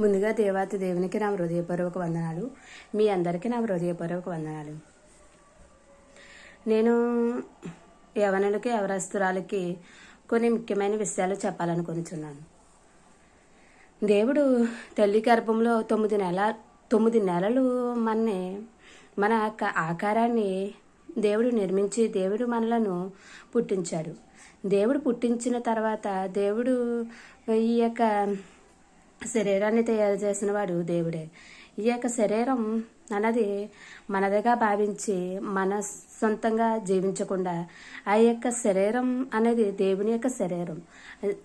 ముందుగా దేవాతి దేవునికి నా హృదయపూర్వక వందనాలు. మీ అందరికీ నా హృదయపూర్వక వందనాలు. నేను యవనులకి యవరస్తురాలకి కొన్ని ముఖ్యమైన విషయాలు చెప్పాలనుకుంటున్నాను దేవుడు తల్లి గర్భంలో తొమ్మిది నెల తొమ్మిది నెలలు మనని మన యొక్క ఆకారాన్ని దేవుడు నిర్మించి దేవుడు మనలను పుట్టించాడు. దేవుడు పుట్టించిన తర్వాత దేవుడు ఈ యొక్క శరీరాన్ని తయారు చేసిన వాడు దేవుడే. ఈ యొక్క శరీరం అన్నది మనదిగా భావించి మన సొంతంగా జీవించకుండా ఆ యొక్క శరీరం అనేది దేవుని యొక్క శరీరం.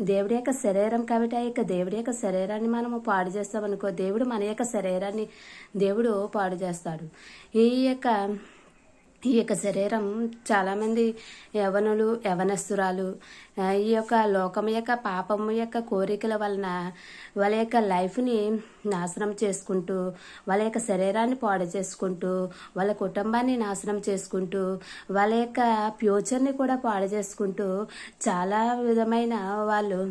దేవుడి యొక్క శరీరం కాబట్టి ఆ యొక్క దేవుడి యొక్క శరీరాన్ని మనము పాడు చేస్తామనుకో దేవుడు మన యొక్క శరీరాన్ని దేవుడు పాడు చేస్తాడు. ఈ యొక్క ఈ యొక్క శరీరం చాలామంది యవనులు యవనస్తురాలు ఈ యొక్క లోకం యొక్క పాపము యొక్క కోరికల వలన వాళ్ళ యొక్క లైఫ్ని నాశనం చేసుకుంటూ వాళ్ళ యొక్క శరీరాన్ని పాడు చేసుకుంటూ వాళ్ళ కుటుంబాన్ని నాశనం చేసుకుంటూ వాళ్ళ యొక్క ఫ్యూచర్ని కూడా పాడు చేసుకుంటూ చాలా విధమైన వాళ్ళు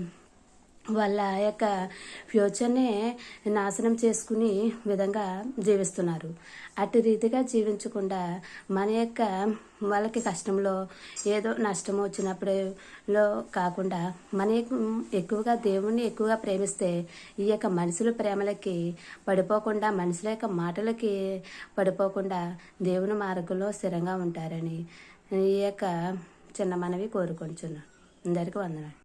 వాళ్ళ యొక్క ఫ్యూచర్నే నాశనం చేసుకుని విధంగా జీవిస్తున్నారు. అటు రీతిగా జీవించకుండా మన యొక్క వాళ్ళకి కష్టంలో ఏదో నష్టం వచ్చినప్పుడులో కాకుండా మన యొక్క- ఎక్కువగా దేవుణ్ణి ఎక్కువగా ప్రేమిస్తే ఈ యొక్క మనుషుల ప్రేమలకి పడిపోకుండా మనుషుల యొక్క మాటలకి పడిపోకుండా దేవుని మార్గంలో స్థిరంగా ఉంటారని ఈ యొక్క చిన్న మనవి కోరుకుంటున్నాను అందరికీ వందనాలు.